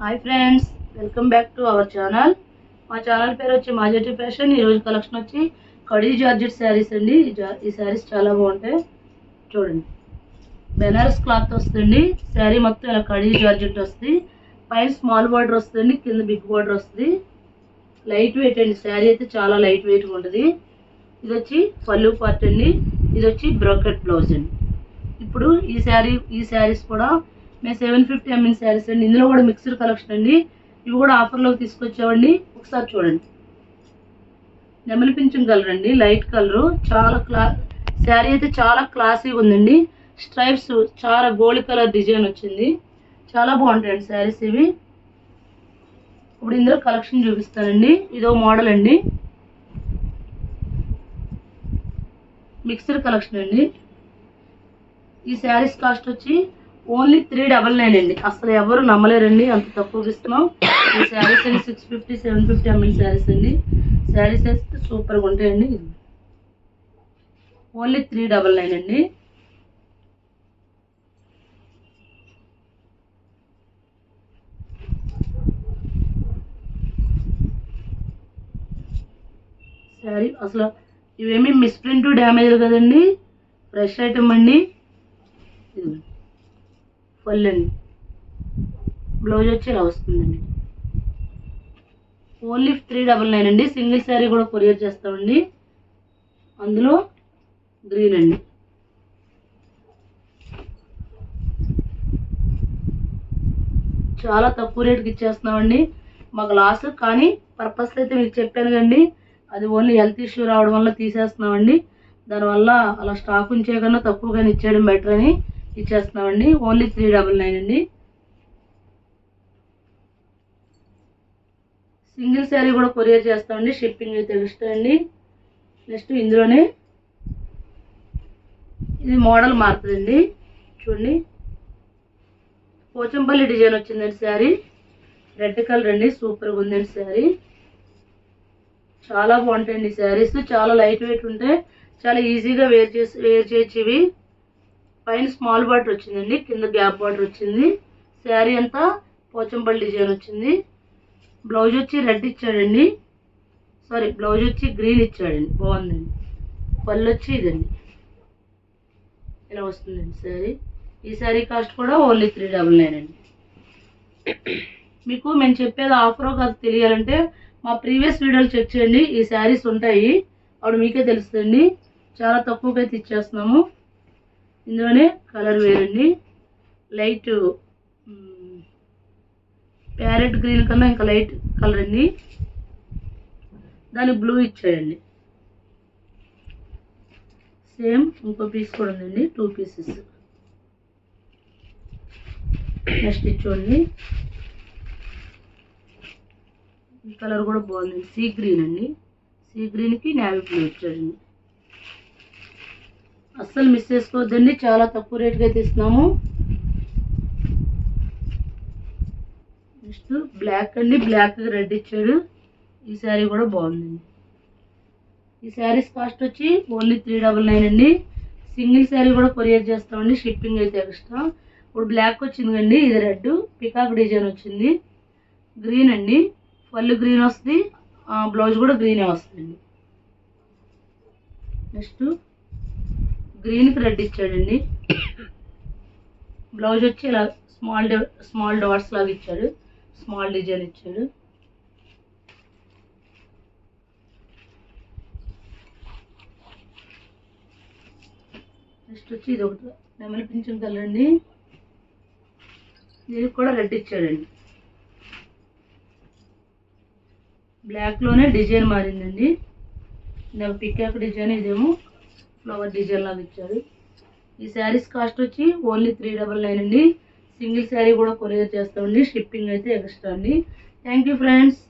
Hi friends welcome back to our channel మా channel పేరు వచ్చి మాజెటి ఫ్యాషన్ ఈరోజు కలెక్షన్ వచ్చి కడీ జార్జెట్ శారీస్ అండి. ఈ ఈ శారీస్ చాలా బాగుంటాయి. చూడండి. బెనారస్ క్లాత్ వస్తుంది. శారీ మొత్తం ఇలా కడీ జార్జెట్ వస్తుంది. పైన స్మాల్ బార్డర్ వస్తుంది. కింద బిగ్ బార్డర్ వస్తుంది. లైట్ వెయిట్ అండి. శారీ అయితే చాలా లైట్ వెయిట్గా ఉంటుంది. ఇది వచ్చి పళ్ళు పార్ట్ అండి. ఇది వచ్చి బ్రోకెట్ బ్లౌజ్ అండి. ఇప్పుడు ఈ శారీ ఈ శారీస్ కూడా మేము సెవెన్ ఫిఫ్టీ ఎంఎన్ శారీస్ అండి. ఇందులో కూడా మిక్స్డ్ కలెక్షన్ అండి. ఇవి కూడా ఆఫర్లోకి తీసుకొచ్చామండి. ఒకసారి చూడండి. నెమలి కలర్ అండి. లైట్ కలరు చాలా క్లా శారీ అయితే చాలా క్లాసీగా ఉందండి. స్ట్రైప్స్ చాలా గోల్డ్ కలర్ డిజైన్ వచ్చింది. చాలా బాగుంటాయండి శారీస్ ఇవి. ఇప్పుడు ఇందులో కలెక్షన్ చూపిస్తానండి. ఇదో మోడల్ అండి. మిక్సర్ కలెక్షన్ అండి. ఈ శారీస్ కాస్ట్ వచ్చి ఓన్లీ త్రీ డబల్ నైన్ అండి. అసలు ఎవరు నమ్మలేరండి. అంత తక్కువకి ఇస్తున్నాం. ఈ శారీస్ అండి six fifty seven fifty ML saris అండి. శారీస్ వేస్తే సూపర్గా ఉంటాయండి. ఓన్లీ త్రీ డబల్ నైన్ అండి. శారీ అసలు ఇవేమి మిస్ప్రింట్ డ్యామేజ్ కదండి. ఫ్రెష్ ఐటమ్ అండి. పళ్ళండి బ్లౌజ్ వచ్చి ఇలా వస్తుందండి. ఓన్లీ త్రీ డబల్ నైన్ అండి. సింగిల్ శారీ కూడా కొరియర్ చేస్తామండి. అందులో గ్రీన్ అండి. చాలా తక్కువ రేటుకి ఇచ్చేస్తున్నామండి. మాకు లాస్ కానీ పర్పస్ అయితే మీకు చెప్పాను కండి అది ఓన్లీ హెల్త్ ఇష్యూ రావడం వల్ల తీసేస్తున్నామండి. దానివల్ల అలా స్టాక్ ఉంచే కన్నా తక్కువగానే ఇచ్చేయడం బెటర్ అని ఇచ్చేస్తున్నామండి. ఓన్లీ త్రీ డబల్ నైన్ అండి. సింగిల్ శారీ కూడా కొరియర్ చేస్తామండి. షిప్పింగ్ అయితే ఎక్స్ట్రా అండి. నెక్స్ట్ ఇందులోనే ఇది మోడల్ మారుతుందండి చూడండి. పోచంపల్లి డిజైన్ వచ్చిందండి శారీ రెడ్ కలర్ అండి. సూపర్గా ఉందండి శారీ చాలా బాగుంటాయండి శారీస్ చాలా లైట్ వెయిట్ ఉంటాయి. చాలా ఈజీగా వేర్ చేసి వేర్ చేయొచ్చు ఇవి. పైన స్మాల్ బార్డర్ వచ్చిందండి కింద గ్యాప్ బార్డర్ వచ్చింది శారీ అంతా పోచంపల్లి డిజైన్ వచ్చింది. బ్లౌజ్ వచ్చి రెడ్ ఇచ్చాడండి. సారీ బ్లౌజ్ వచ్చి గ్రీన్ ఇచ్చాడండి బాగుందండి. పళ్ళు వచ్చి ఇదండి. ఇలా వస్తుందండి శారీ. ఈ శారీ కాస్ట్ కూడా ఓన్లీ త్రీ డబల్ నైన్ అండి. మీకు మేము చెప్పేది ఆఫరో కాదు తెలియాలంటే మా ప్రీవియస్ వీడియోలు చెక్ చేయండి ఈ శారీస్ ఉంటాయి. అప్పుడు మీకే తెలుస్తుంది చాలా తక్కువకైతే ఇచ్చేస్తున్నాము. ఇందులోనే కలర్ వేరండి. లైట్ ప్యారెట్ గ్రీన్ కన్నా ఇంకా లైట్ కలర్ అండి. దానికి బ్లూ ఇచ్చాడండి. సేమ్ ఇంకో పీస్ కూడా ఉందండి టూ పీసెస్. నెక్స్ట్ ఇది చూడండి. ఈ కలర్ కూడా బాగుంది సీ గ్రీన్ అండి. సీ గ్రీన్కి నేవీ బ్లూ ఇచ్చాడండి. అస్సలు మిస్ చేసుకోవద్దండి. చాలా తక్కువ రేట్గా అయితే ఇస్తున్నాము. నెక్స్ట్ బ్లాక్ అండి. బ్లాక్ రెడ్ ఇచ్చాడు ఈ శారీ కూడా బాగుందండి. ఈ శారీస్ కాస్ట్ వచ్చి ఓన్లీ త్రీ డబల్ నైన్ అండి. సింగిల్ శారీ కూడా కొరియర్ చేస్తామండి. షిప్పింగ్ అయితే ఎక్స్ట్రా ఇప్పుడు బ్లాక్ వచ్చింది కండి ఇది రెడ్ పికాక్ డిజైన్ వచ్చింది. గ్రీన్ అండి. పళ్ళు గ్రీన్ వస్తుంది. బ్లౌజ్ కూడా గ్రీనే వస్తుందండి. నెక్స్ట్ గ్రీన్కి రెడ్ ఇచ్చాడండి. బ్లౌజ్ వచ్చి ఇలా స్మాల్ స్మాల్ డాట్స్ లాగా ఇచ్చాడు. స్మాల్ డిజైన్ ఇచ్చాడు. నెక్స్ట్ వచ్చి ఇది ఒకటి నెమలి పింఛం కలర్ అండి దీనికి కూడా రెడ్ ఇచ్చాడండి. బ్లాక్లోనే డిజైన్ మారిందండి. ఇందాక పికాక్ డిజైన్ ఇదేమో. ఫ్లవర్ డిజైన్ లాగా ఇచ్చారు. ఈ శారీస్ కాస్ట్ వచ్చి ఓన్లీ త్రీ డబల్ నైన్ అండి. సింగిల్ శారీ కూడా కొరియర్ చేస్తామండి. షిప్పింగ్ అయితే ఎక్స్ట్రా అండి. Thank you friends